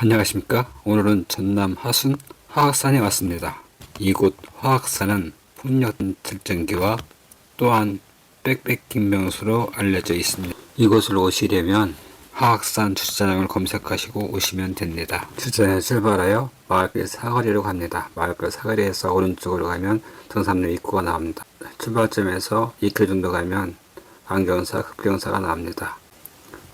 안녕하십니까. 오늘은 전남 하순 화학산에 왔습니다. 이곳 화학산은 풍력 측정기와 또한 명소로 알려져 있습니다. 이곳을 오시려면 화학산 주차장을 검색하시고 오시면 됩니다. 주차장에 출발하여 마을길 사거리로 갑니다. 마을길 사거리에서 오른쪽으로 가면 등산로 입구가 나옵니다. 출발점에서 2km 정도 가면 안경사, 급경사가 나옵니다.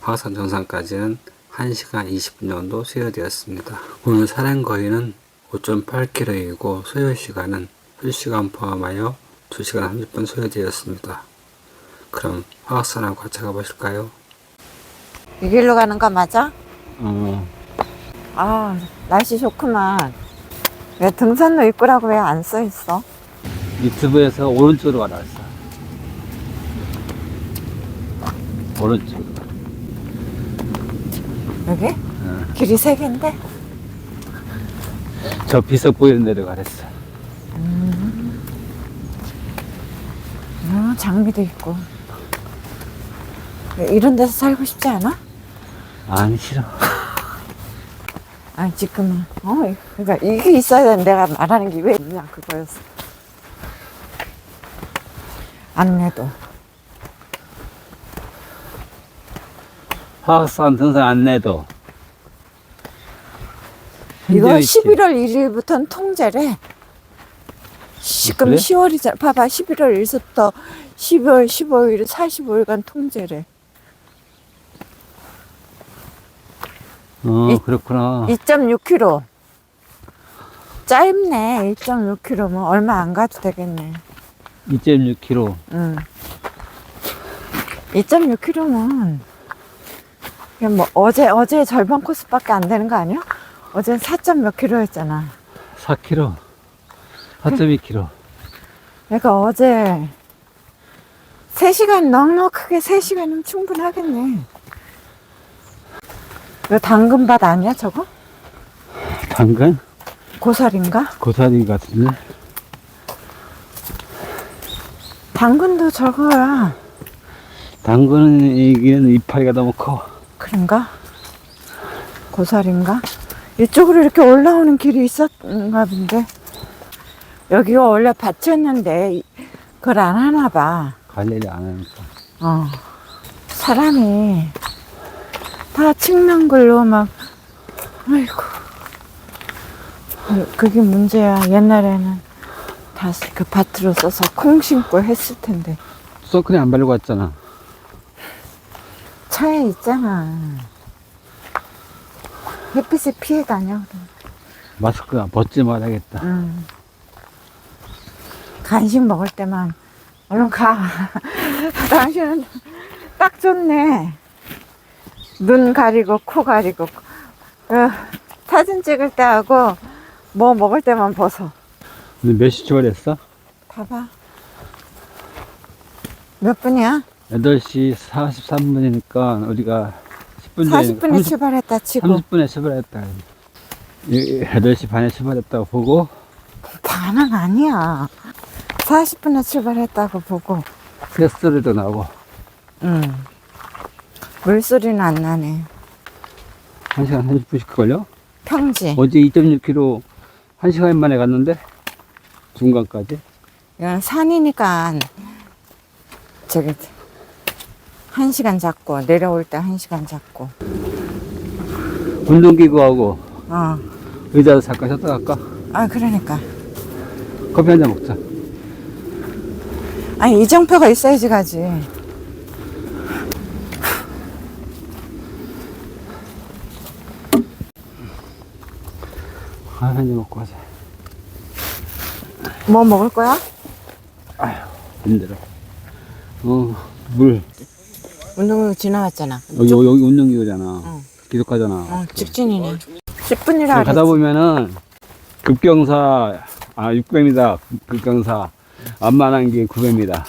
화산 정상까지는 1시간 20분 정도 소요되었습니다. 오늘 산행 거리는 5.8km이고 소요 시간은 1시간 포함하여 2시간 30분 소요되었습니다. 그럼 화학산하고 같이 가보실까요? 이 길로 가는 거 맞아? 어, 아, 날씨 좋구만. 왜 등산로 입구라고 왜 안 써 있어? 유튜브에서 오른쪽으로 가라 했어. 오른쪽. 여기? 길이 세 개인데? 저 비석 보이는 데로 가랬어. 어, 장미도 있고. 왜 이런 데서 살고 싶지 않아? 아니, 싫어. 아니, 지금은. 어, 그러니까 이게 있어야 되는 내가 말하는 게 왜 있냐, 그거였어. 안내도. 화학산 등산 안내도. 이거 현재 위치. 11월 1일부터는 통제래. 지금 그래? 10월이잖아. 봐봐. 11월 1일부터 12월 15일, 45일간 통제래. 어, 이- 그렇구나. 2.6km. 짧네. 1.6km면 얼마 안 가도 되겠네. 2.6km. 응. 2.6km면 그냥 뭐 어제 어제 절반 코스밖에 안 되는 거 아니야? 어제 4. 몇 킬로였잖아. 4km. 4.2km. 그러니까 어제 3시간 넉넉하게 3시간이면 충분하겠네. 이거 당근밭 아니야 저거? 당근? 고사리인가? 고사리 같은데? 당근도 저거야. 당근은 이기는 이파리가 너무 커. 그런가? 고사리인가? 이쪽으로 이렇게 올라오는 길이 있었는가 본데. 여기가 원래 밭이었는데 이- 그걸 안 하나 봐. 관리를 안 하니까. 어. 사람이 다 측면글로 막, 아이고. 그- 그게 문제야. 옛날에는 다 그 밭으로 써서 콩 심고 했을 텐데. 선크림 안 바르고 왔잖아. 차에 있잖아. 햇빛에 피해 다녀. 마스크 벗지 말아야겠다. 응. 간식 먹을 때만 얼른 가. 당신은 딱 좋네. 눈 가리고 코 가리고 어, 사진 찍을 때 하고 뭐 먹을 때만 벗어. 근데 몇시 출발했어? 봐봐. 몇 분이야? 8시 43분이니까 우리가 10분 전에 40분에 출발했다 치고 30분에 출발했다. 8시 반에 출발했다고 보고 반은 아니야. 40분에 출발했다고 보고. 새소리도 나고 응. 물소리는 안 나네. 1시간 30분씩 걸려? 평지. 어제 2.6km 1시간 만에 갔는데 중간까지 이건 산이니까 저기 한 시간 잡고 내려올 때 한 시간 잡고. 운동기구하고 어. 의자도 잠깐 쉬었다 갈까? 아 그러니까. 커피 한 잔 먹자. 아니 이정표가 있어야지 가지. 아, 한잔 먹고 가자. 뭐 먹을 거야? 힘들어. 어, 물. 운동을 지나왔잖아. 여기, 여기, 여기 운동기구잖아. 응. 계속 가잖아. 어 직진이네. 10분이라 가다. 보면은 급경사, 아, 600m 급경사, 완만한 길 900m.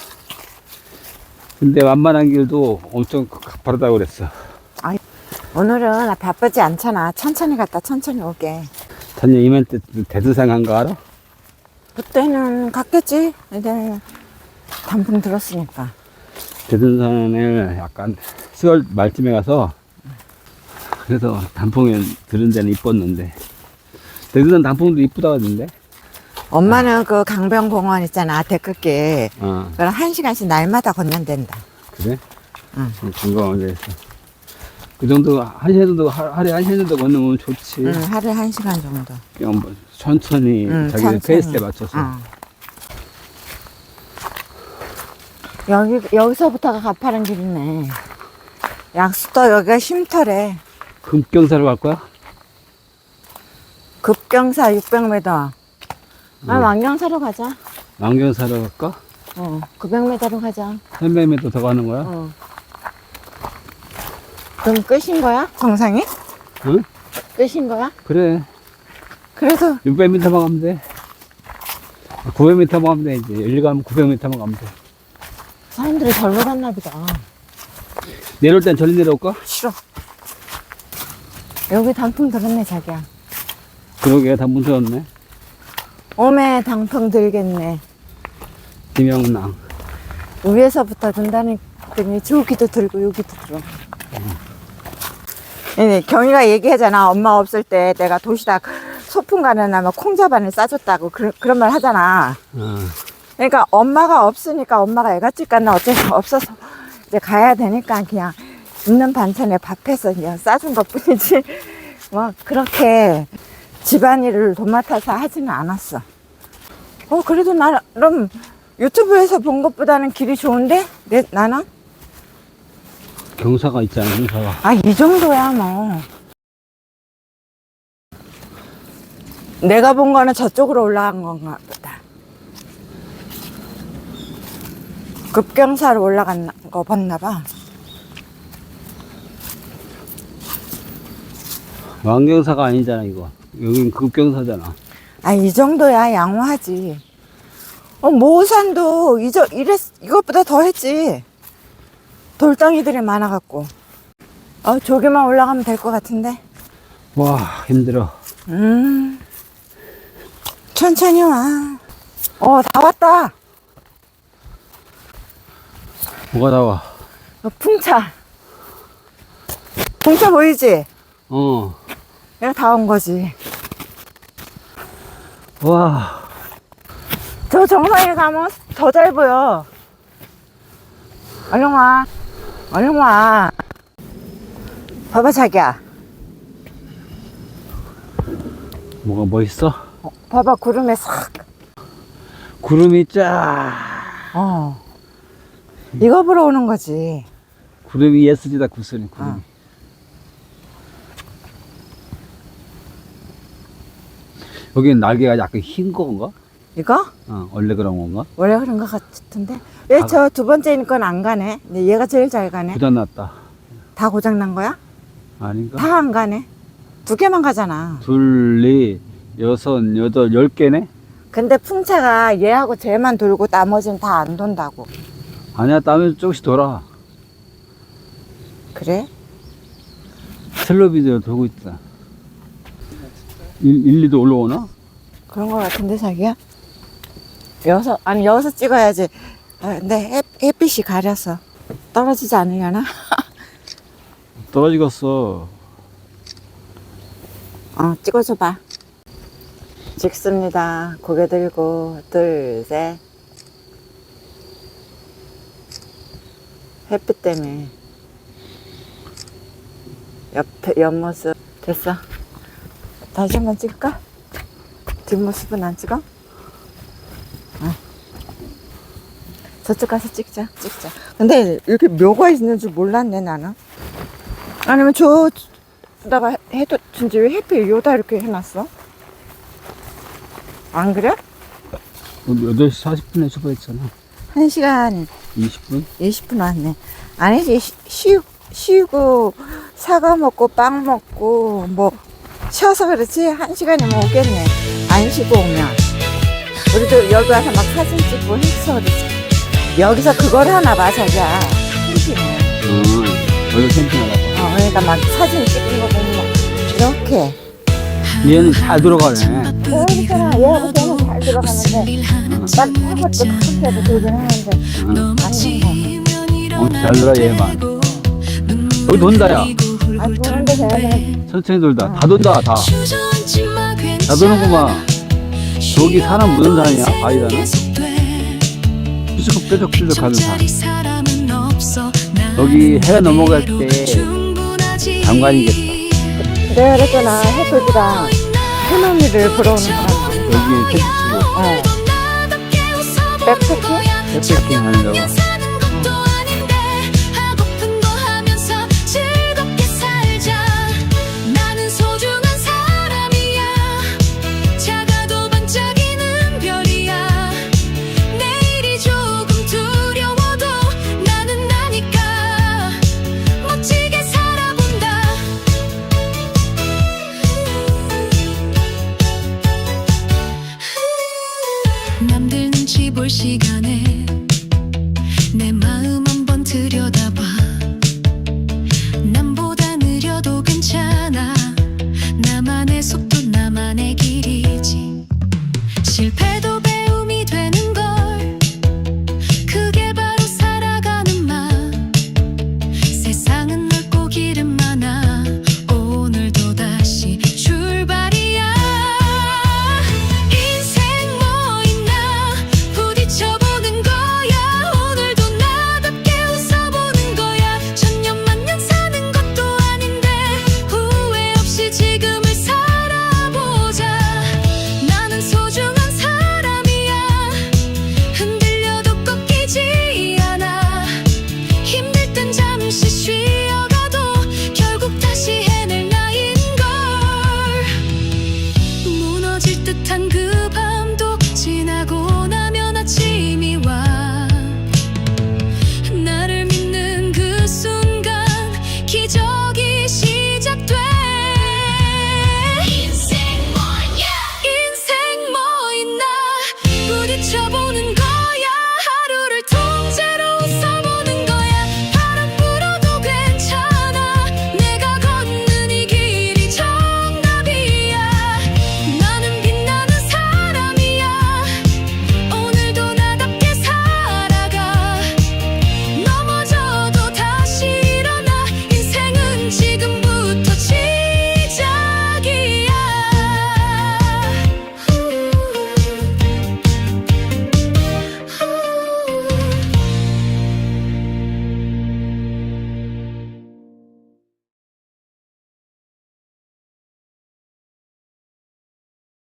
근데 완만한 길도 엄청 가파르다고 그랬어. 오늘은 바쁘지 않잖아. 천천히 갔다 천천히 오게. 작년 이맘때 대두상 한 거 알아? 그때는 갔겠지. 애들 단풍 들었으니까. 대둔산을 약간 10월 말쯤에 가서 그래서 단풍에 들은 데는 이뻤는데. 대두산 단풍도 이쁘다 하던데. 엄마는 그 강변공원 있잖아 데크길 어, 그걸 한 시간씩 날마다 건넌댄다 그래? 응. 중간에 데서. 그 정도, 한 시간 정도, 하- 하루에 한 시간 정도 건너면 좋지. 응, 하루에 한 시간 정도 그냥 뭐 천천히 응, 자기 천천히. 페이스에 맞춰서. 어. 여기 여기서부터가 가파른 길이네 약수도 여기가 쉼터래 금경사로 갈 거야? 급경사 600m 아 응. 왕경사로 가자 왕경사로 갈까? 어 900m로 가자 300m 더 가는 거야? 어. 그럼 끝인 거야? 정상이? 응? 끝인 거야? 그래. 그래도 600m만 가면 돼. 900m만 가면 돼, 이제. 여기 가면 900m만 가면 돼. 사람들이 절로 갔나 보다 내려올 땐 저리 내려올까? 싫어 여기 단풍 들었네 자기야 그러게, 다 문제였네. 오메 단풍 들겠네 김영랑. 위에서부터 든다니 저기도 들고 여기도 들어 네, 경희가 얘기하잖아 엄마 없을 때 내가 도시락 소풍 가는 날막 콩자반을 싸줬다고 그런, 그런 말 하잖아 어. 그러니까 엄마가 없으니까 엄마가 애가집 갔나 수 없어서 이제 가야 되니까 그냥 있는 반찬에 밥해서 그냥 싸준 것 뿐이지. 뭐 그렇게 집안일을 도맡아서 하지는 않았어. 어 그래도 나름 유튜브에서 본 것보다는 길이 좋은데? 내, 나는? 경사가 있잖아, 경사가. 아 이 정도야 뭐. 내가 본 거는 저쪽으로 올라간 건가 보다 급경사로 올라간 거 봤나 봐 왕경사가 아니잖아, 이거. 여긴 급경사잖아. 아, 이 정도야 양호하지. 어, 모산도 이저 이랬 이것보다 더 했지. 돌덩이들이 많아 갖고. 어, 저기만 올라가면 될 것 같은데. 와, 힘들어. 음, 천천히 와. 어, 다 왔다. 뭐가 나와? 어, 풍차. 풍차 보이지? 어. 내가 다 온 거지. 와, 저 정상에 가면 더 잘 보여. 얼른 와. 얼른 와. 봐봐, 자기야. 뭐가 멋있어? 어, 봐봐, 구름에 싹. 구름이 쫙. 어. 이거 보러 오는 거지. 구름이 예스지다, 구슬이, 구름이. 어. 여기는 날개가 약간 흰 건가? 이거? 어, 원래 그런 건가? 원래 그런 것 같은데. 왜 아. 저두 번째는 건안 가네? 근데 얘가 제일 잘 가네. 고장났다. 다 고장 난 거야? 아닌가? 다 안 가네. 두 개만 가잖아. 둘, 넷, 여섯, 여덟, 열 개네? 근데 풍차가 얘하고 쟤만 돌고 나머지는 다 안 돈다고. 아니야, 땀에 조금씩 돌아. 그래? 텔레비전 돌고 있다. 1, 1, 2도 올라오나? 그런 거 같은데, 자기야? 여기서, 아니, 여기서 찍어야지. 아, 근데 햇, 햇빛이 가려서. 떨어지지 않으려나? 떨어지겠어. 어, 찍어줘봐. 찍습니다. 고개 들고, 둘, 셋. 햇빛 때문에. 옆에, 옆모습. 됐어. 다시 한번 찍을까? 뒷모습은 안 찍어? 어. 저쪽 가서 찍자, 찍자. 근데 이렇게 묘가 있는 줄 몰랐네, 나는. 아니면 저, 다가 해도 진짜 왜 해필 요다 이렇게 해놨어? 안 그래? 8시 40분에 출발했잖아. 1시간 20분? 20분 왔네. 아니지, 쉬, 쉬, 쉬고, 사과 먹고, 빵 먹고, 뭐, 쉬어서 그렇지? 1시간이면 오겠네. 안 쉬고 오면. 우리도 여기 와서 막 사진 찍고 했어, 그렇지? 여기서 그걸 하나 봐, 자기야. 캠핑을. 어, 여기 캠핑하다 봐. 어, 그러니까 막 사진 찍은 거 보면, 이렇게. 얘는 잘 들어가네. 어, 그렇잖아. 얘하고 걔는 잘 들어가는데. 난 해봤도 그렇게 해도 되긴 하는데. 응. 아니, 뭐. 어, 잘 들어, 얘만. 여기 논다, 야. 아. 천천히 돌다. 다 돈다, 다. 다 도는구만. 저기 사람 무슨 산이야? 바위산은? 뾰족 뾰족 뾰족 하는 산. 여기 해가 넘어갈 때 장관이겠다. 내가 그랬잖아. 해돋이랑 보러 오는 사람. 여기 택시 치고 어. 백패킹? 백패킹 하려고. 시간에